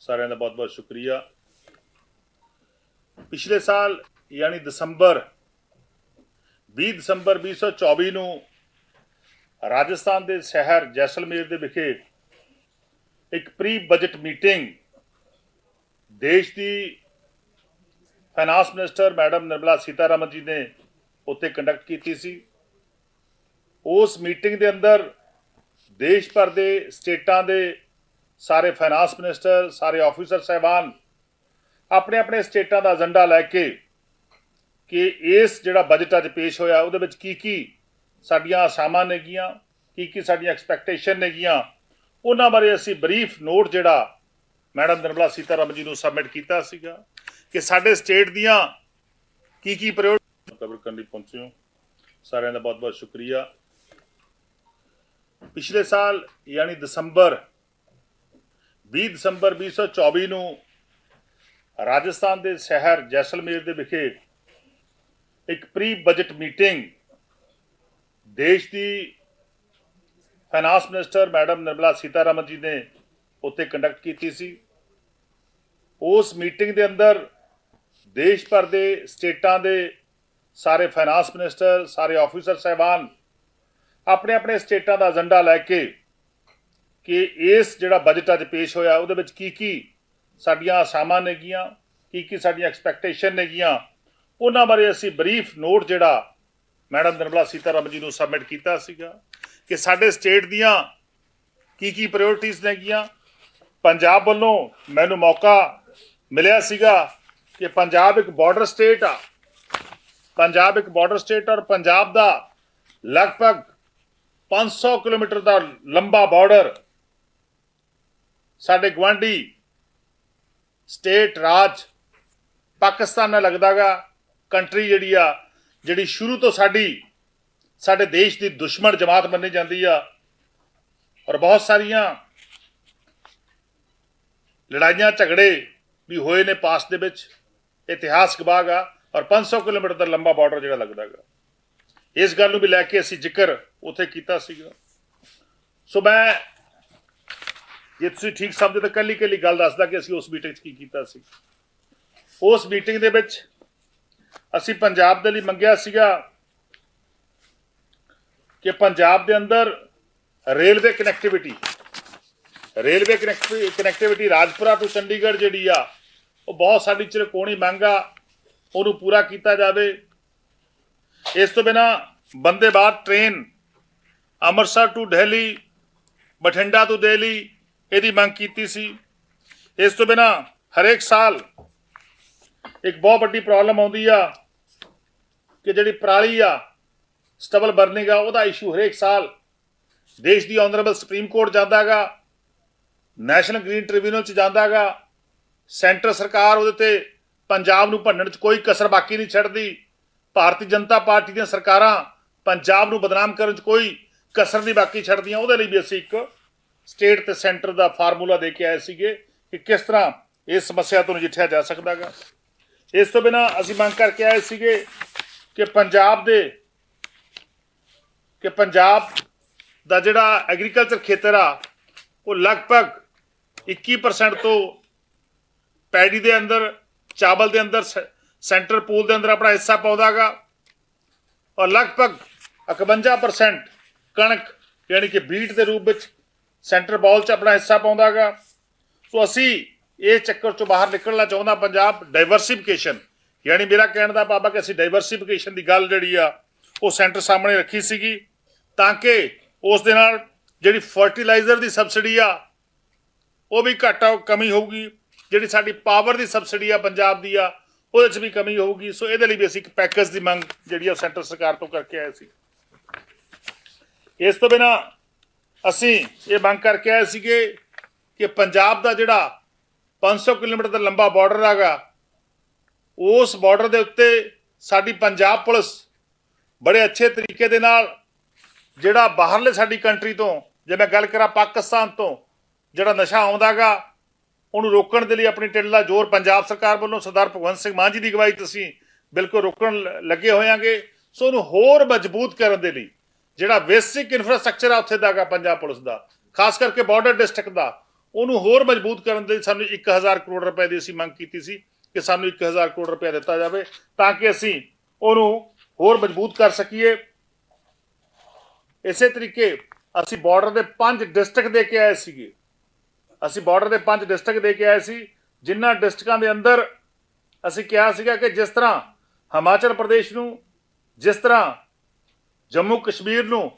ਸਾਰਿਆਂ ਦਾ ਬਹੁਤ-ਬਹੁਤ ਸ਼ੁਕਰੀਆ। ਪਿਛਲੇ ਸਾਲ ਯਾਨੀ ਦਸੰਬਰ 20 ਦਸੰਬਰ 2024 ਨੂੰ ਰਾਜਸਥਾਨ ਦੇ ਸ਼ਹਿਰ ਜੈਸਲਮੇਰ ਦੇ ਵਿਖੇ ਇੱਕ ਪ੍ਰੀ ਬਜਟ ਮੀਟਿੰਗ ਦੇਸ਼ ਦੀ finance minister madam Nirmala Sitharaman ji ਨੇ ਉੱਥੇ ਕੰਡਕਟ ਕੀਤੀ ਸੀ। ਉਸ ਮੀਟਿੰਗ ਦੇ ਅੰਦਰ ਦੇਸ਼ ਭਰ ਦੇ ਸਟੇਟਾਂ ਦੇ ਸਾਰੇ ਫਾਈਨਾਂਸ ਮਿਨਿਸਟਰ ਸਾਰੇ ਆਫੀਸਰ ਸਹਿਬਾਨ, ਆਪਣੇ ਆਪਣੇ ਸਟੇਟਾਂ ਦਾ ਏਜੰਡਾ ਲੈ ਕੇ ਕਿ ਇਸ ਜਿਹੜਾ ਬਜਟ ਅੱਜ ਪੇਸ਼ ਹੋਇਆ, ਉਹਦੇ ਵਿੱਚ ਕੀ ਕੀ ਸਾਡੀਆਂ ਆਸਾਮਾਂ ਨੇਗੀਆਂ, ਕੀ ਕੀ ਸਾਡੀਆਂ ਐਕਸਪੈਕਟੇਸ਼ਨ ਨੇਗੀਆਂ, ਉਹਨਾਂ ਬਾਰੇ ਅਸੀਂ ਬਰੀਫ ਨੋਟ ਜਿਹੜਾ ਮੈਡਮ ਨਿਰਮਲਾ ਸੀਤਾਰਮਨ ਜੀ ਨੂੰ ਸਬਮਿਟ ਕੀਤਾ ਸੀਗਾ ਕਿ ਸਾਡੇ ਸਟੇਟ ਦੀਆਂ ਕੀ ਕੀ ਪ੍ਰਾਇੋਰਟੀ ਕਵਰ ਕਰਨ ਲਈ ਪਹੁੰਚੇ ਹੋ। ਸਾਰਿਆਂ ਦਾ ਬਹੁਤ ਬਹੁਤ ਸ਼ੁਕਰੀਆ। ਪਿਛਲੇ ਸਾਲ, ਯਾਨੀ ਦਸੰਬਰ 20 ਦਸੰਬਰ 2024 ਨੂੰ ਰਾਜਸਥਾਨ ਦੇ ਸ਼ਹਿਰ ਜੈਸਲਮੇਰ ਦੇ ਵਿਖੇ ਇੱਕ ਪ੍ਰੀ ਬਜਟ ਮੀਟਿੰਗ ਦੇਸ਼ ਦੀ finance minister madam Nirmala Sitharaman ji ਨੇ ਉੱਥੇ ਕੰਡਕਟ ਕੀਤੀ ਸੀ। ਉਸ ਮੀਟਿੰਗ ਦੇ ਅੰਦਰ ਦੇਸ਼ ਭਰ ਦੇ ਸਟੇਟਾਂ ਦੇ ਸਾਰੇ ਫਾਈਨਾਂਸ ਮਿਨਿਸਟਰ, ਸਾਰੇ ਆਫੀਸਰ, ਸਹਿਬਾਨ ਆਪਣੇ ਆਪਣੇ ਸਟੇਟਾਂ ਦਾ ਏਜੰਡਾ ਲੈ ਕੇ ਕਿ ਇਸ ਜਿਹੜਾ ਬਜਟ ਅੱਜ ਪੇਸ਼ ਹੋਇਆ, ਉਹਦੇ ਵਿੱਚ ਕੀ ਕੀ ਸਾਡੀਆਂ ਆਸਾਮਾਂ ਨੇਗੀਆਂ, ਕੀ ਕੀ ਸਾਡੀਆਂ ਐਕਸਪੈਕਟੇਸ਼ਨ ਨੇਗੀਆਂ, ਉਹਨਾਂ ਬਾਰੇ ਅਸੀਂ ਬਰੀਫ ਨੋਟ ਜਿਹੜਾ ਮੈਡਮ ਨਿਰਮਲਾ ਸੀਤਾਰਮਨ ਜੀ ਨੂੰ ਸਬਮਿਟ ਕੀਤਾ ਸੀਗਾ ਕਿ ਸਾਡੇ ਸਟੇਟ ਦੀਆਂ ਕੀ ਕੀ ਪ੍ਰਾਇੋਰਟੀਆਂ ਨੇਗੀਆਂ। ਪੰਜਾਬ ਵੱਲੋਂ ਮੈਨੂੰ ਮੌਕਾ ਮਿਲਿਆ ਸੀਗਾ ਕਿ ਪੰਜਾਬ ਇੱਕ ਬਾਰਡਰ ਸਟੇਟ ਆ। ਪੰਜਾਬ ਇੱਕ ਬਾਰਡਰ ਸਟੇਟ ਔਰ ਪੰਜਾਬ ਦਾ ਲਗਭਗ 500 ਕਿਲੋਮੀਟਰ ਦਾ ਲੰਬਾ ਬਾਰਡਰ ਸਾਡੇ ਗਵਾਂਢੀ ਸਟੇਟ ਰਾਜ, ਪਾਕਿਸਤਾਨ ਨਾਲ ਲੱਗਦਾਗਾ ਕੰਟਰੀ ਜਿਹੜੀ ਆ, ਜਿਹੜੀ ਸ਼ੁਰੂ ਤੋਂ ਸਾਡੀ, ਸਾਡੇ ਦੇਸ਼ ਦੀ ਦੁਸ਼ਮਣ ਜਮਾਤ ਮੰਨੀ ਜਾਂਦੀ ਆ, ਔਰ ਬਹੁਤ ਸਾਰੀਆਂ ਲੜਾਈਆਂ ਝਗੜੇ ਵੀ ਹੋਏ ਨੇ ਪਾਸ ਦੇ ਵਿੱਚ ਇਤਿਹਾਸ ਗਵਾਹ ਆ, ਔਰ 500 ਕਿਲੋਮੀਟਰ ਦਾ ਲੰਬਾ ਬਾਰਡਰ ਜਿਹੜਾ ਲੱਗਦਾਗਾ। ਇਸ ਗੱਲ ਨੂੰ ਵੀ ਲੈ ਕੇ ਅਸੀਂ ਜ਼ਿਕਰ ਉੱਥੇ ਕੀਤਾ ਸੀਗਾ। ਸੋ ਮੈਂ ਜੇ ਤੁਸੀਂ ਠੀਕ ਸਮਝਦੇ ਤਾਂ ਕੱਲੀ ਕੱਲੀ ਗੱਲ ਦੱਸਦਾ ਕਿ ਅਸੀਂ ਉਸ ਮੀਟਿੰਗ 'ਚ ਕੀ ਕੀਤਾ ਸੀ। ਉਸ ਮੀਟਿੰਗ ਦੇ ਵਿੱਚ ਅਸੀਂ ਪੰਜਾਬ ਦੇ ਲਈ ਮੰਗਿਆ ਸੀਗਾ ਕਿ ਪੰਜਾਬ ਦੇ ਅੰਦਰ railway connectivity railway connectivity Rajpura ਤੋਂ ਚੰਡੀਗੜ੍ਹ ਜਿਹੜੀ ਆ, ਉਹ ਬਹੁਤ ਸਾਡੀ ਚਿਰਕੋਣੀ ਮੰਗ ਆ, ਉਹਨੂੰ ਪੂਰਾ ਕੀਤਾ ਜਾਵੇ। ਇਸ ਤੋਂ ਬਿਨਾ ਬੰਦੇ ਬਾਅਦ ਟ੍ਰੇਨ ਅੰਮ੍ਰਿਤਸਰ ਟੂ ਦਿੱਲੀ ਬਠਿੰਡਾ ਤੋਂ ਦਿੱਲੀ ਇਹਦੀ ਮੰਗ ਕੀਤੀ ਸੀ। ਇਸ ਤੋਂ ਬਿਨਾ ਹਰੇਕ ਸਾਲ ਇੱਕ ਬਹੁਤ ਵੱਡੀ ਪ੍ਰੋਬਲਮ ਆਉਂਦੀ ਆ ਕਿ ਜਿਹੜੀ ਪਰਾਲੀ ਆ ਸਟਬਲ ਬਰਨਿੰਗ ਆ, ਉਹਦਾ ਇਸ਼ੂ ਹਰੇਕ ਸਾਲ ਦੇਸ਼ ਦੀ ਆਨਰੇਬਲ ਸੁਪਰੀਮ ਕੋਰਟ ਜਾਂਦਾਗਾ ਨੈਸ਼ਨਲ ਗ੍ਰੀਨ ਟ੍ਰਿਬਿਊਨਲ ਚ ਜਾਂਦਾਗਾ ਸੈਂਟਰ ਸਰਕਾਰ ਉਹਦੇ ਤੇ ਪੰਜਾਬ ਨੂੰ ਭੰਨਣ ਚ ਕੋਈ ਕਸਰ ਬਾਕੀ ਨਹੀਂ ਛੱਡਦੀ, ਭਾਰਤੀ ਜਨਤਾ ਪਾਰਟੀ ਦੀਆਂ ਸਰਕਾਰਾਂ ਪੰਜਾਬ ਨੂੰ ਬਦਨਾਮ ਕਰਨ ਚ ਕੋਈ ਕਸਰ ਨਹੀਂ ਬਾਕੀ ਛੱਡਦੀਆਂ, ਉਹਦੇ ਲਈ ਵੀ ਅਸੀਂ ਇੱਕ ਸਟੇਟ ਤੇ ਸੈਂਟਰ ਦਾ ਫਾਰਮੂਲਾ ਦੇ ਕੇ ਆਏ ਸੀਗੇ ਕਿ ਕਿਸ ਤਰ੍ਹਾਂ ਇਸ ਸਮੱਸਿਆ ਤੋਂ ਨਜਿੱਠਿਆ ਜਾ ਸਕਦਾਗਾ। ਇਸ ਤੋਂ ਬਿਨਾ ਅਸੀਂ ਮੰਗ ਕਰਕੇ ਆਏ ਸੀਗੇ ਕਿ ਪੰਜਾਬ ਦੇ ਕਿ ਪੰਜਾਬ ਦਾ ਜਿਹੜਾ ਐਗਰੀਕਲਚਰ ਖੇਤਰ ਆ, ਉਹ ਲਗਭਗ 21% ਤੋਂ ਪੈਡੀ ਦੇ ਅੰਦਰ, ਚਾਵਲ ਦੇ ਅੰਦਰ, ਸ- ਸੈਂਟਰ ਪੂਲ ਦੇ ਅੰਦਰ ਆਪਣਾ ਹਿੱਸਾ ਪਾਉਂਦਾਗਾ ਔਰ ਲਗਭਗ 51% ਕਣਕ, ਯਾਨੀ ਕਿ ਬੀਟ ਦੇ ਰੂਪ ਵਿੱਚ ਸੈਂਟਰ ਬਾਲ 'ਚ ਆਪਣਾ ਹਿੱਸਾ ਪਾਉਂਦਾਗਾ। ਸੋ ਅਸੀਂ ਇਹ ਚੱਕਰ ਚੋਂ ਬਾਹਰ ਨਿਕਲਣਾ ਚਾਹੁੰਦਾ ਪੰਜਾਬ ਡਾਈਵਰਸਿਫਿਕੇਸ਼ਨ ਯਾਨੀ ਮੇਰਾ ਕਹਿਣ ਦਾ ਬਾਬਾ ਕਿ ਅਸੀਂ ਡਾਈਵਰਸਿਫਿਕੇਸ਼ਨ ਦੀ ਗੱਲ ਜਿਹੜੀ ਆ, ਉਹ ਸੈਂਟਰ ਸਾਹਮਣੇ ਰੱਖੀ ਸੀਗੀ, ਤਾਂ ਕਿ ਉਸ ਦੇ ਨਾਲ ਜਿਹੜੀ ਫਰਟੀਲਾਈਜ਼ਰ ਦੀ ਸਬਸਿਡੀ ਆ, ਉਹ ਵੀ ਘੱਟ ਕਮੀ ਹੋਊਗੀ। ਜਿਹੜੀ ਸਾਡੀ ਪਾਵਰ ਦੀ ਸਬਸਿਡੀ ਆ ਪੰਜਾਬ ਦੀ ਆ, ਉਹਦੇ 'ਚ ਵੀ ਕਮੀ ਹੋਊਗੀ। ਸੋ ਇਹਦੇ ਲਈ ਵੀ ਅਸੀਂ ਇੱਕ ਪੈਕੇਜ ਦੀ ਮੰਗ ਜਿਹੜੀ ਆ ਉਹ ਸੈਂਟਰ ਸਰਕਾਰ ਤੋਂ ਕਰਕੇ ਆਏ ਸੀ। ਇਸ ਤੋਂ ਬਿਨਾ ਅਸੀਂ ਇਹ ਮੰਗ ਕਰਕੇ ਆਏ ਸੀਗੇ ਕਿ ਪੰਜਾਬ ਦਾ ਜਿਹੜਾ 500 ਕਿਲੋਮੀਟਰ ਦਾ ਲੰਬਾ ਬਾਰਡਰ ਹੈਗਾ, ਉਸ ਬਾਰਡਰ ਦੇ ਉੱਤੇ ਸਾਡੀ ਪੰਜਾਬ ਪੁਲਿਸ ਬੜੇ ਅੱਛੇ ਤਰੀਕੇ ਦੇ ਨਾਲ ਜਿਹੜਾ ਬਾਹਰਲੇ ਸਾਡੀ ਕੰਟਰੀ ਤੋਂ, ਜੇ ਮੈਂ ਗੱਲ ਕਰਾਂ ਪਾਕਿਸਤਾਨ ਤੋਂ, ਜਿਹੜਾ ਨਸ਼ਾ ਆਉਂਦਾਗਾ ਉਹਨੂੰ ਰੋਕਣ ਦੇ ਲਈ ਆਪਣੀ ਟਿੱਲ ਦਾ ਜ਼ੋਰ ਪੰਜਾਬ ਸਰਕਾਰ ਵੱਲੋਂ ਸਰਦਾਰ ਭਗਵੰਤ ਸਿੰਘ ਮਾਨ ਜੀ ਦੀ ਅਗਵਾਈ 'ਚ ਅਸੀਂ ਬਿਲਕੁਲ ਰੋਕਣ ਲ- ਲੱਗੇ ਹੋਇਆਂਗੇ ਸੋ ਉਹਨੂੰ ਹੋਰ ਮਜ਼ਬੂਤ ਕਰਨ ਦੇ ਲਈ ਜਿਹੜਾ ਬੇਸਿਕ ਇਨਫਰਾਸਟ੍ਰਕਚਰ ਆ ਉੱਥੇ ਦਾਗਾ ਪੰਜਾਬ ਪੁਲਿਸ ਦਾ। ਖਾਸ ਕਰਕੇ ਬਾਰਡਰ ਡਿਸਟ੍ਰਿਕਟ ਦਾ। ਉਹਨੂੰ ਹੋਰ ਮਜ਼ਬੂਤ ਕਰਨ ਦੇ ਲਈ ਸਾਨੂੰ 1000 ਕਰੋੜ ਰੁਪਏ ਦੀ ਅਸੀਂ ਮੰਗ ਕੀਤੀ ਸੀ ਕਿ ਸਾਨੂੰ 1000 ਕਰੋੜ ਰੁਪਏ ਦਿੱਤਾ ਜਾਵੇ ਤਾਂ ਕਿ ਅਸੀਂ ਉਹਨੂੰ ਹੋਰ ਮਜ਼ਬੂਤ ਕਰ ਸਕੀਏ। ਇਸੇ ਤਰੀਕੇ ਅਸੀਂ ਬਾਰਡਰ ਦੇ ਪੰਜ ਡਿਸਟ੍ਰਿਕਟ ਦੇ ਕੇ ਆਏ ਸੀਗੇ। ਅਸੀਂ ਬਾਰਡਰ ਦੇ ਪੰਜ ਡਿਸਟ੍ਰਿਕਟ ਦੇ ਕੇ ਆਏ ਸੀ। ਜਿਨ੍ਹਾਂ ਡਿਸਟ੍ਰਿਕਾਂ ਦੇ ਅੰਦਰ ਅਸੀਂ ਕਿਹਾ ਸੀਗਾ ਕਿ ਜਿਸ ਤਰ੍ਹਾਂ ਹਿਮਾਚਲ ਪ੍ਰਦੇਸ਼ ਨੂੰ, ਜਿਸ ਤਰ੍ਹਾਂ ਜੰਮੂ ਕਸ਼ਮੀਰ ਨੂੰ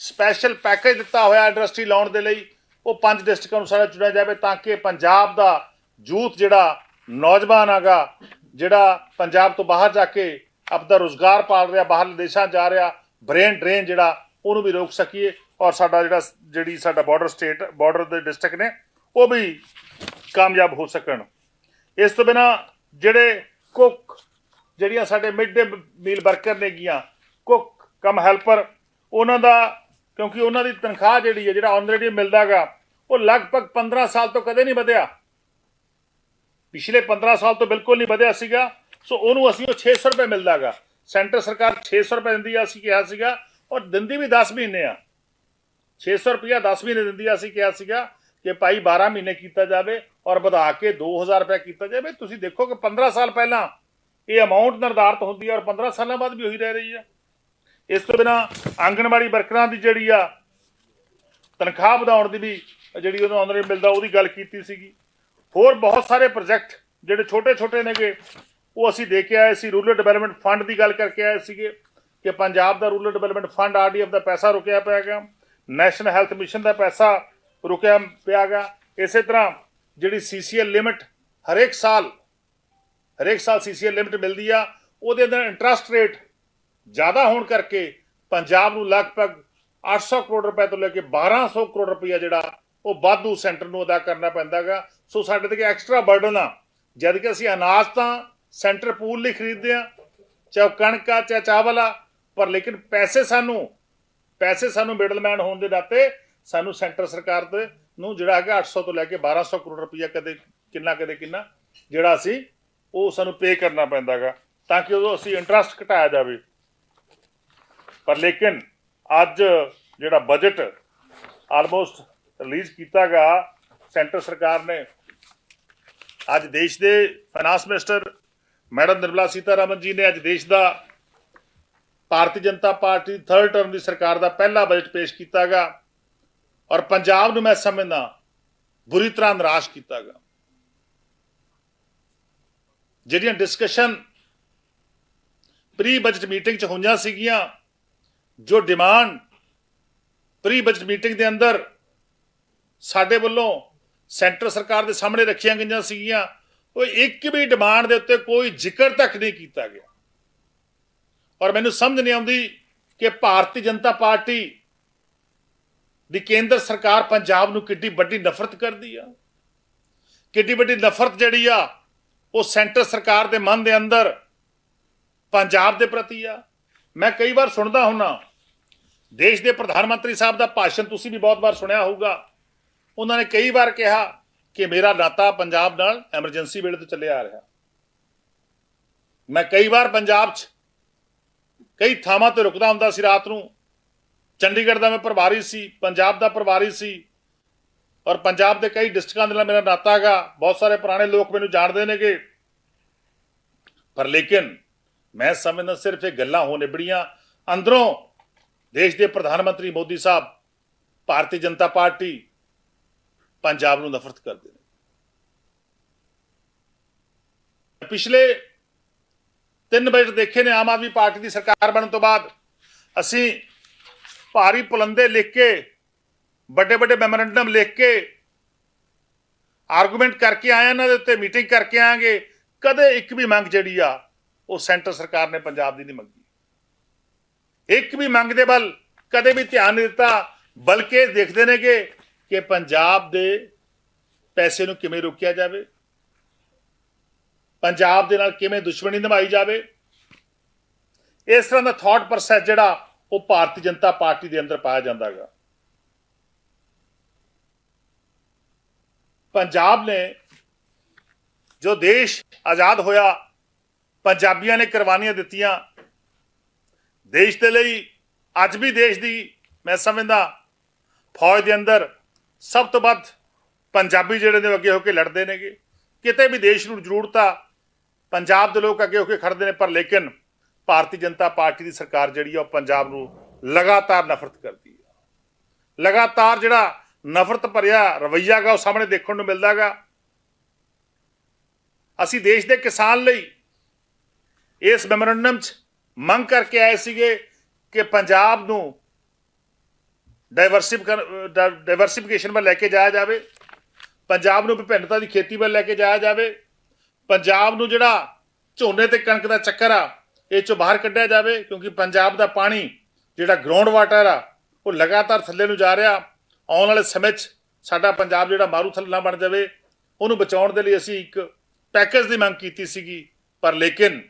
ਸਪੈਸ਼ਲ ਪੈਕੇਜ ਦਿੱਤਾ ਹੋਇਆ ਇੰਡਸਟਰੀ ਲਾਉਣ ਦੇ ਲਈ, ਉਹ ਪੰਜ ਡਿਸਟ੍ਰਿਕਟਾਂ ਨੂੰ ਸਾਰਾ ਚੁਣਿਆ ਜਾਵੇ ਤਾਂ ਕਿ ਪੰਜਾਬ ਦਾ ਯੂਥ ਜਿਹੜਾ ਨੌਜਵਾਨ ਹੈਗਾ, ਜਿਹੜਾ ਪੰਜਾਬ ਤੋਂ ਬਾਹਰ ਜਾ ਕੇ ਆਪਦਾ ਰੋਜ਼ਗਾਰ ਪਾਲ ਰਿਹਾ, ਬਾਹਰਲੇ ਦੇਸ਼ਾਂ ਜਾ ਰਿਹਾ ਬ੍ਰੇਨ ਡਰੇਨ ਜਿਹੜਾ, ਉਹਨੂੰ ਵੀ ਰੋਕ ਸਕੀਏ ਔਰ ਸਾਡਾ ਜਿਹੜਾ ਜਿਹੜੀ ਸਾਡਾ ਬਾਰਡਰ ਸਟੇਟ ਬਾਰਡਰ ਦੇ ਡਿਸਟ੍ਰਿਕਟ ਨੇ, ਉਹ ਵੀ ਕਾਮਯਾਬ ਹੋ ਸਕਣ। ਇਸ ਤੋਂ ਬਿਨਾ ਜਿਹੜੇ ਕੁੱਕ, ਜਿਹੜੀਆਂ ਸਾਡੇ ਮਿਡ ਡੇ ਮੀਲ ਵਰਕਰ ਨੇ ਗੀਆਂ ਕੁੱਕ ਕਮ ਹੈਲਪਰ ਉਹਨਾਂ ਦਾ, ਕਿਉਂਕਿ ਉਹਨਾਂ ਦੀ ਤਨਖਾਹ ਜਿਹੜੀ ਹੈ, ਜਿਹੜਾ ਆਲਰੇਡੀ ਮਿਲਦਾਗਾ, ਉਹ ਲਗਭਗ 15 ਸਾਲ ਤੋਂ ਕਦੇ ਨਹੀਂ ਵਧਿਆ। ਪਿਛਲੇ 15 ਸਾਲ ਤੋਂ ਬਿਲਕੁਲ ਨਹੀਂ ਵਧਿਆ ਸੀਗਾ। ਸੋ ਉਹਨੂੰ ਅਸੀਂ ਉਹ 600 ਰੁਪਏ ਮਿਲਦਾਗਾ। ਸੈਂਟਰ ਸਰਕਾਰ 600 ਰੁਪਏ ਦਿੰਦੀ ਆ, ਅਸੀਂ ਕਿਹਾ ਸੀਗਾ, ਔਰ ਦਿੰਦੀ ਵੀ 10 ਮਹੀਨੇ ਆ। 600 ਰੁਪਇਆ 10 ਮਹੀਨੇ ਦਿੰਦੀ ਆ, ਅਸੀਂ ਕਿਹਾ ਸੀਗਾ ਕਿ ਭਾਈ 12 ਮਹੀਨੇ ਕੀਤਾ ਜਾਵੇ ਔਰ ਵਧਾ ਕੇ 2000 ਰੁਪਏ ਕੀਤਾ ਜਾਵੇ। ਤੁਸੀਂ ਦੇਖੋ ਕਿ 15 ਸਾਲ ਪਹਿਲਾਂ ਇਹ ਅਮਾਉਂਟ ਨਿਰਧਾਰਤ ਹੁੰਦੀ ਹੈ ਔਰ 15 ਸਾਲਾਂ ਬਾਅਦ ਵੀ ਉਹੀ ਰਹਿ ਰਹੀ ਹੈ ਇਸ ਤੋਂ ਬਿਨਾ ਆਂਗਣਵਾੜੀ ਵਰਕਰਾਂ ਦੀ ਜਿਹੜੀ ਆ ਤਨਖਾਹ ਵਧਾਉਣ ਦੀ ਵੀ ਜਿਹੜੀ ਉਹਨੂੰ ਆਮਦਨੀ ਮਿਲਦਾ, ਉਹਦੀ ਗੱਲ ਕੀਤੀ ਸੀਗੀ। ਹੋਰ ਬਹੁਤ ਸਾਰੇ ਪ੍ਰੋਜੈਕਟ ਜਿਹੜੇ ਛੋਟੇ ਛੋਟੇ ਨੇਗੇ, ਉਹ ਅਸੀਂ ਦੇ ਕੇ ਆਏ ਸੀ। ਰੂਰਲ ਡਿਵੈਲਪਮੈਂਟ ਫੰਡ ਦੀ ਗੱਲ ਕਰਕੇ ਆਏ ਸੀਗੇ ਕਿ ਪੰਜਾਬ ਦਾ ਰੂਰਲ ਡਿਵੈਲਪਮੈਂਟ ਫੰਡ ਆਰਡੀਐਫ ਦਾ ਪੈਸਾ ਰੁਕਿਆ ਪਿਆ ਗਿਆ ਨੈਸ਼ਨਲ ਹੈਲਥ ਮਿਸ਼ਨ ਦਾ ਪੈਸਾ ਰੁਕਿਆ ਪਿਆ ਗਿਆ ਇਸੇ ਤਰ੍ਹਾਂ ਜਿਹੜੀ ਸੀਸੀਐਲ ਲਿਮਿਟ ਹਰੇਕ ਸਾਲ ਹਰੇਕ ਸਾਲ ਸੀਸੀਐਲ ਲਿਮਿਟ ਮਿਲਦੀ ਆ, ਉਹਦੇ ਅੰਦਰ ਇੰਟਰਸਟ ਰੇਟ ਜ਼ਿਆਦਾ ਹੋਣ ਕਰਕੇ ਪੰਜਾਬ ਨੂੰ ਲਗਭਗ 800 ਕਰੋੜ ਰੁਪਏ ਤੋਂ ਲੈ ਕੇ 1200 ਕਰੋੜ ਰੁਪਇਆ ਜਿਹੜਾ ਉਹ ਵਾਧੂ ਸੈਂਟਰ ਨੂੰ ਅਦਾ ਕਰਨਾ ਪੈਂਦਾਗਾ ਸੋ ਸਾਡੇ ਤੇ ਐਕਸਟਰਾ ਬਰਡਨ ਆ। ਜਦ ਕਿ ਅਸੀਂ ਅਨਾਜ ਤਾਂ ਸੈਂਟਰ ਪੂਲ ਲਈ ਖਰੀਦਦੇ ਆ, ਚਾਹੇ ਉਹ ਕਣਕ ਆ, ਚਾਹੇ ਚਾਵਲ ਆ, ਪਰ ਲੇਕਿਨ ਪੈਸੇ ਸਾਨੂੰ ਪੈਸੇ ਸਾਨੂੰ ਮਿਡਲਮੈਨ ਹੋਣ ਦੇ ਨਾਤੇ ਸਾਨੂੰ ਸੈਂਟਰ ਸਰਕਾਰ ਦੇ ਨੂੰ ਜਿਹੜਾ ਹੈਗਾ 800 ਤੋਂ ਲੈ ਕੇ 1200 ਕਰੋੜ ਰੁਪਇਆ ਕਦੇ ਕਿੰਨਾ ਕਦੇ ਕਿੰਨਾ ਜਿਹੜਾ ਅਸੀਂ ਉਹ ਸਾਨੂੰ ਪੇ ਕਰਨਾ ਪੈਂਦਾਗਾ ਤਾਂ ਕਿ ਉਹ ਅਸੀਂ ਇੰਟਰਸਟ ਘਟਾਇਆ ਜਾਵੇ। ਪਰ ਲੇਕਿਨ ਅੱਜ ਜਿਹੜਾ ਬਜਟ ਆਲਮੋਸਟ ਰਿਲੀਜ਼ ਕੀਤਾ ਕੀਤਾਗਾ ਸੈਂਟਰ ਸਰਕਾਰ ਨੇ, ਅੱਜ ਦੇਸ਼ ਦੇ finance minister madam Nirmala Sitharaman ji ਨੇ ਅੱਜ ਦੇਸ਼ ਦਾ Bharatiya Janata party third term ਦੀ ਸਰਕਾਰ ਦਾ ਪਹਿਲਾ ਬਜਟ ਪੇਸ਼ ਕੀਤਾ ਕੀਤਾਗਾ ਔਰ ਪੰਜਾਬ ਨੂੰ ਮੈਂ ਸਮਝਦਾ, ਬੁਰੀ ਤਰ੍ਹਾਂ ਨਿਰਾਸ਼ ਕੀਤਾ ਕੀਤਾਗਾ ਜਿਹੜੀਆਂ ਡਿਸਕਸ਼ਨ ਪ੍ਰੀ ਬਜਟ ਮੀਟਿੰਗ ਚ ਹੋਈਆਂ ਸੀਗੀਆਂ ਜੋ ਡਿਮਾਂਡ ਪ੍ਰੀ ਬਜਟ ਮੀਟਿੰਗ ਦੇ ਅੰਦਰ ਸਾਡੇ ਵੱਲੋਂ ਸੈਂਟਰ ਸਰਕਾਰ ਦੇ ਸਾਹਮਣੇ ਰੱਖੀਆਂ ਗਈਆਂ ਸੀਗੀਆਂ, ਉਹ ਇੱਕ ਵੀ ਡਿਮਾਂਡ ਦੇ ਉੱਤੇ ਕੋਈ ਜ਼ਿਕਰ ਤੱਕ ਨਹੀਂ ਕੀਤਾ ਗਿਆ। ਔਰ ਮੈਨੂੰ ਸਮਝ ਨਹੀਂ ਆਉਂਦੀ ਕਿ ਭਾਰਤੀ ਜਨਤਾ ਪਾਰਟੀ ਦੀ ਕੇਂਦਰ ਸਰਕਾਰ ਪੰਜਾਬ ਨੂੰ ਕਿੱਡੀ ਵੱਡੀ ਨਫ਼ਰਤ ਕਰਦੀ ਆ, ਕਿੱਡੀ ਵੱਡੀ ਨਫ਼ਰਤ ਜਿਹੜੀ ਆ, ਉਹ ਸੈਂਟਰ ਸਰਕਾਰ ਦੇ ਮਨ ਦੇ ਅੰਦਰ ਪੰਜਾਬ ਦੇ ਪ੍ਰਤੀ ਆ ਮੈਂ ਕਈ ਵਾਰ ਸੁਣਦਾ ਹੁੰਨਾ, ਦੇਸ਼ ਦੇ ਪ੍ਰਧਾਨ ਮੰਤਰੀ ਸਾਹਿਬ ਦਾ ਭਾਸ਼ਣ ਤੁਸੀਂ ਵੀ ਬਹੁਤ ਵਾਰ ਸੁਣਿਆ ਹੋਊਗਾ। ਉਹਨਾਂ ਨੇ ਕਈ ਵਾਰ ਕਿਹਾ ਕਿ ਮੇਰਾ ਨਾਤਾ ਪੰਜਾਬ ਨਾਲ ਐਮਰਜੈਂਸੀ ਵੇਲੇ ਤੋਂ ਚੱਲਿਆ ਆ ਰਿਹਾ। ਮੈਂ ਕਈ ਵਾਰ ਪੰਜਾਬ 'ਚ ਕਈ ਥਾਵਾਂ ਤੇ ਰੁਕਦਾ ਹੁੰਦਾ ਸੀ ਰਾਤ ਨੂੰ। ਚੰਡੀਗੜ੍ਹ ਦਾ ਮੈਂ ਪ੍ਰਭਾਰੀ ਸੀ, ਪੰਜਾਬ ਦਾ ਪ੍ਰਭਾਰੀ ਸੀ। ਔਰ ਪੰਜਾਬ ਦੇ ਕਈ ਡਿਸਟ੍ਰਿਕਟਾਂ ਦੇ ਨਾਲ ਮੇਰਾ ਨਾਤਾ ਹੈਗਾ। ਬਹੁਤ ਸਾਰੇ ਪੁਰਾਣੇ ਲੋਕ ਮੈਨੂੰ ਜਾਣਦੇ ਨੇਗੇ। ਪਰ ਲੇਕਿਨ ਮੈਂ ਸਮਝਦਾ ਸਿਰਫ ਇਹ ਗੱਲਾਂ ਹੋ ਨਿਬੜੀਆਂ। ਅੰਦਰੋਂ ਦੇਸ਼ ਦੇ ਪ੍ਰਧਾਨ ਮੰਤਰੀ ਮੋਦੀ ਸਾਹਿਬ ਭਾਰਤੀ ਜਨਤਾ ਪਾਰਟੀ ਪੰਜਾਬ ਨੂੰ ਨਫ਼ਰਤ ਕਰਦੇ ਨੇ। ਪਿਛਲੇ ਤਿੰਨ ਬਜਟ ਦੇਖੇ ਨੇ ਆਮ ਆਦਮੀ ਪਾਰਟੀ ਦੀ ਸਰਕਾਰ ਬਣਨ ਤੋਂ ਬਾਅਦ। ਅਸੀਂ ਭਾਰੀ ਪੁਲੰਦੇ ਲਿਖ ਕੇ ਵੱਡੇ ਵੱਡੇ ਮੈਮੋਰੈਂਡਮ ਲਿਖ ਕੇ ਆਰਗੂਮੈਂਟ ਕਰਕੇ ਆਏ ਇਹਨਾਂ ਦੇ ਉੱਤੇ ਮੀਟਿੰਗ ਕਰਕੇ ਆਵਾਂਗੇ। ਕਦੇ ਇੱਕ ਵੀ ਮੰਗ ਜਿਹੜੀ ਆ ਉਹ ਸੈਂਟਰ ਸਰਕਾਰ ਨੇ ਪੰਜਾਬ ਦੀ ਨਹੀਂ ਮੰਗੀ। ਇੱਕ ਵੀ ਮੰਗ ਦੇ ਵੱਲ ਕਦੇ ਵੀ ਧਿਆਨ ਨਹੀਂ ਦਿੱਤਾ, ਬਲਕਿ ਦੇਖਦੇ ਨੇਗੇ ਕਿ ਪੰਜਾਬ ਦੇ ਪੈਸੇ ਨੂੰ ਕਿਵੇਂ ਰੋਕਿਆ ਜਾਵੇ, ਪੰਜਾਬ ਦੇ ਨਾਲ ਕਿਵੇਂ ਦੁਸ਼ਮਣੀ ਨਿਭਾਈ ਜਾਵੇ, ਇਸ ਤਰ੍ਹਾਂ ਦਾ ਥਾਟ ਪ੍ਰੋਸੈਸ ਜਿਹੜਾ ਉਹ ਭਾਰਤੀ ਜਨਤਾ ਪਾਰਟੀ ਦੇ ਅੰਦਰ ਪਾਇਆ ਜਾਂਦਾ ਹੈਗਾ। ਪੰਜਾਬ ਨੇ ਜੋ ਦੇਸ਼ ਆਜ਼ਾਦ ਹੋਇਆ ਪੰਜਾਬੀਆਂ ਨੇ ਕੁਰਬਾਨੀਆਂ ਦਿੱਤੀਆਂ। ਦੇਸ਼ ਦੇ ਲਈ, ਅੱਜ ਵੀ ਦੇਸ਼ ਦੀ, ਮੈਂ ਸਮਝਦਾ, ਫੌਜ ਦੇ ਅੰਦਰ ਸਭ ਤੋਂ ਵੱਧ ਪੰਜਾਬੀ ਜਿਹੜੇ ਨੇ ਉਹ ਅੱਗੇ ਹੋ ਕੇ ਲੜਦੇ ਨੇਗੇ। ਕਿਤੇ ਵੀ ਦੇਸ਼ ਨੂੰ ਜ਼ਰੂਰਤ ਆ, ਪੰਜਾਬ ਦੇ ਲੋਕ ਅੱਗੇ ਹੋ ਕੇ ਖੜਦੇ ਨੇ, ਪਰ ਲੇਕਿਨ ਭਾਰਤੀ ਜਨਤਾ ਪਾਰਟੀ ਦੀ ਸਰਕਾਰ ਜਿਹੜੀ ਆ, ਉਹ ਪੰਜਾਬ ਨੂੰ ਲਗਾਤਾਰ ਨਫ਼ਰਤ ਕਰਦੀ ਹੈ ਲਗਾਤਾਰ ਜਿਹੜਾ ਨਫ਼ਰਤ ਭਰਿਆ ਰਵੱਈਆ ਗਾ, ਉਹ ਸਾਹਮਣੇ ਦੇਖਣ ਨੂੰ ਮਿਲਦਾਗਾ ਅਸੀਂ ਦੇਸ਼ ਦੇ ਕਿਸਾਨ ਲਈ ਇਸ ਮੈਮੋਰੰਡਮ 'ਚ ਮੰਗ ਕਰਕੇ ਆਏ ਸੀਗੇ ਕਿ ਪੰਜਾਬ ਨੂੰ ਡਾਈਵਰਸਿਫਿਕੇਸ਼ਨ ਵੱਲ ਲੈ ਕੇ ਜਾਇਆ ਜਾਵੇ। ਪੰਜਾਬ ਨੂੰ ਵਿਭਿੰਨਤਾ ਦੀ ਖੇਤੀ ਵੱਲ ਲੈ ਕੇ ਜਾਇਆ ਜਾਵੇ। ਪੰਜਾਬ ਨੂੰ ਜਿਹੜਾ ਝੋਨੇ ਤੇ ਕਣਕ ਦਾ ਚੱਕਰ ਆ, ਇਹ ਚੋਂ ਬਾਹਰ ਕੱਢਿਆ ਜਾਵੇ ਕਿਉਂਕਿ ਪੰਜਾਬ ਦਾ ਪਾਣੀ ਜਿਹੜਾ ਗਰਾਊਂਡ ਵਾਟਰ ਆ, ਉਹ ਲਗਾਤਾਰ ਥੱਲੇ ਨੂੰ ਜਾ ਰਿਹਾ। ਆਉਣ ਵਾਲੇ ਸਮੇਂ 'ਚ ਸਾਡਾ ਪੰਜਾਬ ਜਿਹੜਾ ਮਾਰੂ ਥੱਲੇ ਨਾ ਬਣ ਜਾਵੇ। ਉਹਨੂੰ ਬਚਾਉਣ ਦੇ ਲਈ ਅਸੀਂ ਇੱਕ ਪੈਕੇਜ ਦੀ ਮੰਗ ਕੀਤੀ ਸੀਗੀ। ਪਰ ਲੇਕਿਨ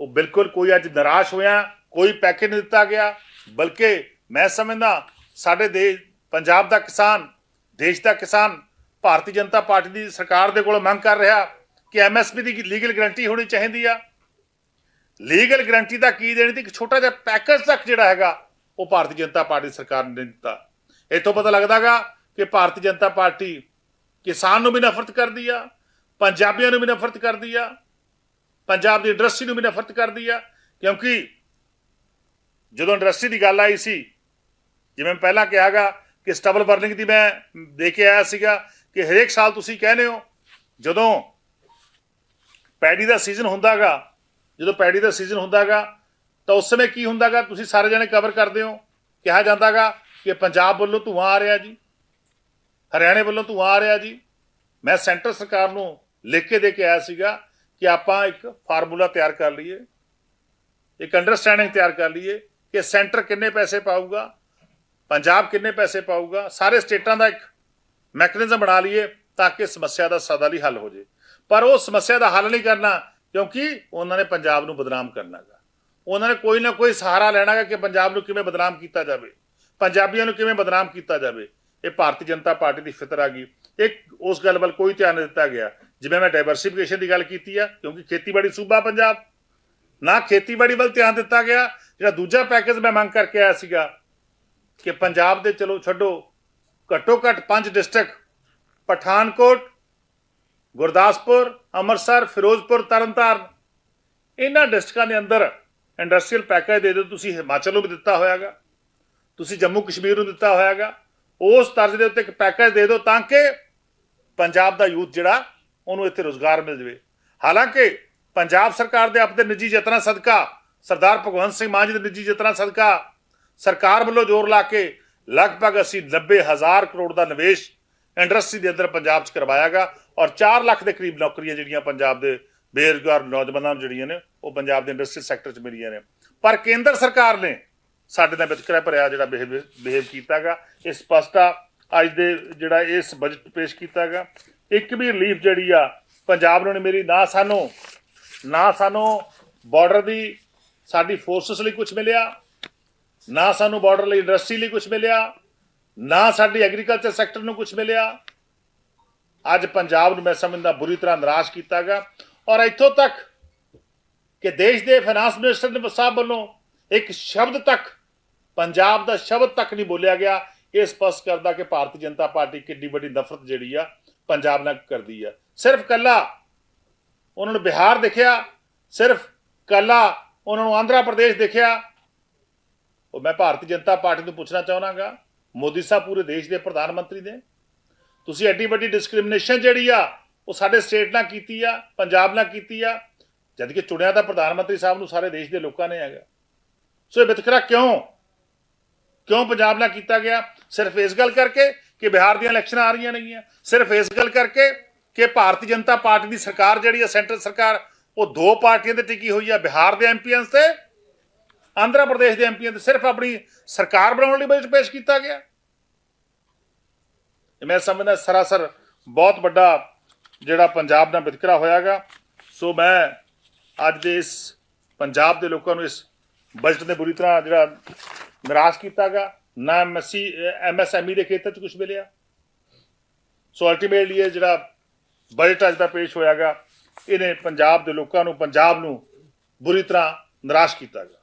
ਉਹ ਬਿਲਕੁਲ ਕੋਈ ਅੱਜ ਨਿਰਾਸ਼ ਹੋਇਆ, ਕੋਈ ਪੈਕੇਜ ਨਹੀਂ ਦਿੱਤਾ ਗਿਆ, ਬਲਕਿ ਮੈਂ ਸਮਝਦਾ ਸਾਡੇ ਦੇਸ਼ ਪੰਜਾਬ ਦਾ ਕਿਸਾਨ, ਦੇਸ਼ ਦਾ ਕਿਸਾਨ, ਭਾਰਤੀ ਜਨਤਾ ਪਾਰਟੀ ਦੀ ਸਰਕਾਰ ਦੇ ਕੋਲ ਮੰਗ ਕਰ ਰਿਹਾ ਕਿ ਐਮਐਸਪੀ ਦੀ ਲੀਗਲ ਗਾਰੰਟੀ ਹੋਣੀ ਚਾਹੀਦੀ ਆ। ਲੀਗਲ ਗਾਰੰਟੀ ਦਾ ਕੀ ਦੇਣੀ ਤੇ ਇੱਕ ਛੋਟਾ ਜਿਹਾ ਪੈਕੇਜ ਤੱਕ ਜਿਹੜਾ ਹੈਗਾ, ਉਹ ਭਾਰਤੀ ਜਨਤਾ ਪਾਰਟੀ ਸਰਕਾਰ ਨੇ ਦਿੱਤਾ। ਇਥੋਂ ਪਤਾ ਲੱਗਦਾਗਾ ਕਿ ਭਾਰਤੀ ਜਨਤਾ ਪਾਰਟੀ ਕਿਸਾਨ ਨੂੰ ਵੀ ਨਫ਼ਰਤ ਕਰਦੀ ਆ, ਪੰਜਾਬੀਆਂ ਨੂੰ ਵੀ ਨਫ਼ਰਤ ਕਰਦੀ ਆ ਪੰਜਾਬ ਦੀ ਇੰਡਸਟਰੀ ਨੂੰ ਵੀ ਨਫ਼ਰਤ ਕਰਦੀ ਆ, ਕਿਉਂਕਿ ਜਦੋਂ ਇੰਡਸਟਰੀ ਦੀ ਗੱਲ ਆਈ ਸੀ, ਜਿਵੇਂ ਮੈਂ ਪਹਿਲਾਂ ਕਿਹਾਗਾ ਕਿ ਸਟਬਲ ਬਰਨਿੰਗ ਦੀ ਮੈਂ ਦੇ ਕੇ ਆਇਆ ਸੀਗਾ ਕਿ ਹਰੇਕ ਸਾਲ ਤੁਸੀਂ ਕਹਿੰਦੇ ਹੋ, ਜਦੋਂ ਪੈਡੀ ਦਾ ਸੀਜ਼ਨ ਹੁੰਦਾਗਾ ਜਦੋਂ ਪੈਡੀ ਦਾ ਸੀਜ਼ਨ ਹੁੰਦਾਗਾ ਤਾਂ ਉਸ ਸਮੇਂ ਕੀ ਹੁੰਦਾਗਾ ਤੁਸੀਂ ਸਾਰੇ ਜਣੇ ਕਵਰ ਕਰਦੇ ਹੋ, ਕਿਹਾ ਜਾਂਦਾਗਾ ਕਿ ਪੰਜਾਬ ਵੱਲੋਂ ਧੂਆਂ ਆ ਰਿਹਾ ਜੀ, ਹਰਿਆਣੇ ਵੱਲੋਂ ਧੂਆਂ ਆ ਰਿਹਾ ਜੀ, ਮੈਂ ਸੈਂਟਰ ਸਰਕਾਰ ਨੂੰ ਲਿਖ ਕੇ ਦੇ ਕੇ ਆਇਆ ਸੀਗਾ ਕਿ ਆਪਾਂ ਇੱਕ ਫਾਰਮੂਲਾ ਤਿਆਰ ਕਰ ਲਈਏ, ਇੱਕ ਅੰਡਰਸਟੈਂਡਿੰਗ ਤਿਆਰ ਕਰ ਲਈਏ ਕਿ ਸੈਂਟਰ ਕਿੰਨੇ ਪੈਸੇ ਪਾਊਗਾ, ਪੰਜਾਬ ਕਿੰਨੇ ਪੈਸੇ ਪਾਊਗਾ, ਸਾਰੇ ਸਟੇਟਾਂ ਦਾ ਇੱਕ ਮੈਕੈਨਿਜ਼ਮ ਬਣਾ ਲਈਏ ਤਾਂ ਕਿ ਸਮੱਸਿਆ ਦਾ ਸਦਾ ਲਈ ਹੱਲ ਹੋ ਜੇ। ਪਰ ਉਹ ਸਮੱਸਿਆ ਦਾ ਹੱਲ ਨਹੀਂ ਕਰਨਾ, ਕਿਉਂਕਿ ਉਹਨਾਂ ਨੇ ਪੰਜਾਬ ਨੂੰ ਬਦਨਾਮ ਕਰਨਾਗਾ ਉਹਨਾਂ ਨੇ ਕੋਈ ਨਾ ਕੋਈ ਸਹਾਰਾ ਲੈਣਾਗਾ ਕਿ ਪੰਜਾਬ ਨੂੰ ਕਿਵੇਂ ਬਦਨਾਮ ਕੀਤਾ ਜਾਵੇ। ਪੰਜਾਬੀਆਂ ਨੂੰ ਕਿਵੇਂ ਬਦਨਾਮ ਕੀਤਾ ਜਾਵੇ। ਇਹ ਭਾਰਤੀ ਜਨਤਾ ਪਾਰਟੀ ਦੀ ਫਿਤਰ ਆ ਗਈ। ਇੱਕ ਉਸ ਗੱਲ ਵੱਲ ਕੋਈ ਧਿਆਨ ਨਹੀਂ ਦਿੱਤਾ ਗਿਆ। ਜਿਵੇਂ ਮੈਂ ਡਾਈਵਰਸਿਫਿਕੇਸ਼ਨ ਦੀ ਗੱਲ ਕੀਤੀ ਆ, ਕਿਉਂਕਿ ਖੇਤੀਬਾੜੀ ਸੂਬਾ ਪੰਜਾਬ, ਨਾ ਖੇਤੀਬਾੜੀ ਵੱਲ ਧਿਆਨ ਦਿੱਤਾ ਗਿਆ, ਜਿਹੜਾ ਦੂਜਾ ਪੈਕੇਜ ਮੈਂ ਮੰਗ ਕਰਕੇ ਆਇਆ ਸੀਗਾ ਕਿ ਪੰਜਾਬ ਦੇ, ਚਲੋ ਛੱਡੋ, ਘੱਟੋ ਘੱਟ ਪੰਜ ਡਿਸਟ੍ਰਿਕਟ ਪਠਾਨਕੋਟ, ਗੁਰਦਾਸਪੁਰ, ਅੰਮ੍ਰਿਤਸਰ, ਫਿਰੋਜ਼ਪੁਰ, ਤਰਨਤਾਰਨ, ਇਹਨਾਂ ਡਿਸਟ੍ਰਿਕਟਾਂ ਦੇ ਅੰਦਰ ਇੰਡਸਟਰੀਅਲ ਪੈਕੇਜ ਦੇ ਦਿਓ, ਤੁਸੀਂ ਹਿਮਾਚਲ ਨੂੰ ਵੀ ਦਿੱਤਾ ਹੋਇਆਗਾ, ਤੁਸੀਂ ਜੰਮੂ ਕਸ਼ਮੀਰ ਨੂੰ ਦਿੱਤਾ ਹੋਇਆਗਾ, ਉਸ ਤਰਜ਼ ਦੇ ਉੱਤੇ ਇੱਕ ਪੈਕੇਜ ਦੇ ਦਿਓ ਤਾਂ ਕਿ ਪੰਜਾਬ ਦਾ ਯੂਥ ਜਿਹੜਾ ਉਹਨੂੰ ਇੱਥੇ ਰੋਜ਼ਗਾਰ ਮਿਲ ਜਾਵੇ। ਹਾਲਾਂਕਿ ਪੰਜਾਬ ਸਰਕਾਰ ਦੇ ਆਪਣੇ ਨਿੱਜੀ ਯਤਨਾਂ ਸਦਕਾ, ਸਰਦਾਰ ਭਗਵੰਤ ਸਿੰਘ ਮਾਨ ਜੀ ਦੇ ਨਿੱਜੀ ਯਤਨਾਂ ਸਦਕਾ, ਸਰਕਾਰ ਵੱਲੋਂ ਜ਼ੋਰ ਲਾ ਕੇ ਲਗਭਗ ਅਸੀਂ 90000 ਕਰੋੜ ਦਾ ਨਿਵੇਸ਼ ਇੰਡਸਟਰੀ ਦੇ ਅੰਦਰ ਪੰਜਾਬ 'ਚ ਕਰਵਾਇਆਗਾ ਔਰ 4 ਲੱਖ ਦੇ ਕਰੀਬ ਨੌਕਰੀਆਂ ਜਿਹੜੀਆਂ ਪੰਜਾਬ ਦੇ ਬੇਰੁਜ਼ਗਾਰ ਨੌਜਵਾਨਾਂ ਨੂੰ ਜਿਹੜੀਆਂ ਨੇ, ਉਹ ਪੰਜਾਬ ਦੇ ਇੰਡਸਟਰੀ ਸੈਕਟਰ 'ਚ ਮਿਲੀਆਂ ਨੇ। ਪਰ ਕੇਂਦਰ ਸਰਕਾਰ ਨੇ ਸਾਡੇ ਨਾਲ ਵਿਤਕਰਾ ਭਰਿਆ ਜਿਹੜਾ ਬਿਹੇਵ ਕੀਤਾਗਾ, ਇਹ ਸਪਸ਼ਟ ਆ ਅੱਜ ਦੇ ਜਿਹੜਾ ਇਸ ਬਜਟ ਪੇਸ਼ ਕੀਤਾਗਾ। ਇੱਕ ਵੀ ਰਿਲੀਫ ਜਿਹੜੀ ਆ, ਪੰਜਾਬ ਨੂੰ ਨਹੀਂ ਮੇਰੀ ਨਾ ਸਾਨੂੰ ਨਾ ਸਾਨੂੰ ਬਾਰਡਰ ਦੀ ਸਾਡੀ ਫੋਰਸਸ ਲਈ ਕੁਝ ਮਿਲਿਆ, ਨਾ ਸਾਨੂੰ ਬਾਰਡਰ ਲਈ ਇੰਡਸਟਰੀ ਲਈ ਕੁਝ ਮਿਲਿਆ, ਨਾ ਸਾਡੀ ਐਗਰੀਕਲਚਰ ਸੈਕਟਰ ਨੂੰ ਕੁਝ ਮਿਲਿਆ। ਅੱਜ ਪੰਜਾਬ ਨੂੰ ਮੈਂ ਸਮਝਦਾ ਬੁਰੀ ਤਰ੍ਹਾਂ ਨਿਰਾਸ਼ ਕੀਤਾ ਗਿਆ ਔਰ ਇੱਥੋਂ ਤੱਕ ਕਿ ਦੇਸ਼ ਦੇ ਫਾਈਨਾਂਸ ਮਿਨਿਸਟਰ ਨੇ ਸਾਹਿਬ ਵੱਲੋਂ ਇੱਕ ਸ਼ਬਦ ਤੱਕ, ਪੰਜਾਬ ਦਾ ਸ਼ਬਦ ਤੱਕ ਨਹੀਂ ਬੋਲਿਆ ਗਿਆ। ਇਹ ਸਪਸ਼ਟ ਕਰਦਾ ਕਿ ਭਾਰਤੀ ਜਨਤਾ ਪਾਰਟੀ ਕਿੰਨੀ ਵੱਡੀ ਨਫ਼ਰਤ ਜਿਹੜੀ ਆ ਪੰਜਾਬ ਨਾਲ ਕਰਦੀ ਆ। ਸਿਰਫ ਕੱਲਾ ਉਹਨਾਂ ਨੂੰ ਬਿਹਾਰ ਦੇਖਿਆ, ਸਿਰਫ ਕੱਲਾ ਉਹਨਾਂ ਨੂੰ ਆਂਧਰਾ ਪ੍ਰਦੇਸ਼ ਦੇਖਿਆ। ਉਹ ਮੈਂ ਭਾਰਤੀ ਜਨਤਾ ਪਾਰਟੀ ਨੂੰ ਪੁੱਛਣਾ ਚਾਹਣਾਗਾ ਮੋਦੀ ਸਾਹਿਬ ਪੂਰੇ ਦੇਸ਼ ਦੇ ਪ੍ਰਧਾਨ ਮੰਤਰੀ ਨੇ। ਤੁਸੀਂ ਐਡੀ ਵੱਡੀ ਡਿਸਕ੍ਰਿਮੀਨੇਸ਼ਨ ਜਿਹੜੀ ਆ, ਉਹ ਸਾਡੇ ਸਟੇਟ ਨਾਲ ਕੀਤੀ ਆ, ਪੰਜਾਬ ਨਾਲ ਕੀਤੀ ਆ ਜਦ ਕਿ ਚੁਣਿਆ ਤਾਂ ਪ੍ਰਧਾਨ ਮੰਤਰੀ ਸਾਹਿਬ ਨੂੰ ਸਾਰੇ ਦੇਸ਼ ਦੇ ਲੋਕਾਂ ਨੇ ਹੈਗਾ। ਸੋ ਇਹ ਵਿਤਕਰਾ ਕਿਉਂ? ਕਿਉਂ ਪੰਜਾਬ ਨਾਲ ਕੀਤਾ ਗਿਆ? ਸਿਰਫ ਇਸ ਗੱਲ ਕਰਕੇ ਕਿ ਬਿਹਾਰ ਦੀਆਂ ਇਲੈਕਸ਼ਨਾਂ ਆ ਰਹੀਆਂ ਨੇਗੀਆਂ। ਸਿਰਫ ਇਸ ਗੱਲ ਕਰਕੇ ਕਿ ਭਾਰਤੀ ਜਨਤਾ ਪਾਰਟੀ ਦੀ ਸਰਕਾਰ ਜਿਹੜੀ ਹੈ ਸੈਂਟਰ ਸਰਕਾਰ, ਉਹ ਦੋ ਪਾਰਟੀਆਂ ਤੇ ਟਿਕੀ ਹੋਈ ਆ, ਬਿਹਾਰ ਦੇ ਐਮਪੀਆਂ ਤੇ ਆਂਧਰਾ ਪ੍ਰਦੇਸ਼ ਦੇ ਐਮਪੀਆਂ ਤੇ। ਸਿਰਫ ਆਪਣੀ ਸਰਕਾਰ ਬਣਾਉਣ ਲਈ ਬਜਟ ਪੇਸ਼ ਕੀਤਾ ਗਿਆ। ਇਹ ਮੈਂ ਸਮਝਦਾ ਸਰਾਸਰ ਬਹੁਤ ਵੱਡਾ ਜਿਹੜਾ ਪੰਜਾਬ ਨਾਲ ਵਿਤਕਰਾ ਹੋਇਆਗਾ। ਸੋ ਮੈਂ ਅੱਜ ਦੇ ਇਸ ਪੰਜਾਬ ਦੇ ਲੋਕਾਂ ਨੂੰ ਇਸ ਬਜਟ ਨੇ ਬੁਰੀ ਤਰ੍ਹਾਂ ਜਿਹੜਾ ਨਿਰਾਸ਼ ਕੀਤਾਗਾ। ਨਾ ਐਮਐਸਸੀ ਐਮਐਸਐਮਈ ਦੇ ਖੇਤਰ 'ਚ ਕੁਝ ਮਿਲਿਆ? ਸੋ ਅਲਟੀਮੇਟਲੀ ਇਹ ਜਿਹੜਾ ਬਜਟ ਅੱਜ ਦਾ ਪੇਸ਼ ਹੋਇਆਗਾ, ਇਹਨੇ ਪੰਜਾਬ ਦੇ ਲੋਕਾਂ ਨੂੰ, ਪੰਜਾਬ ਨੂੰ ਬੁਰੀ ਤਰ੍ਹਾਂ ਨਿਰਾਸ਼ ਕੀਤਾ ਕੀਤਾਗਾ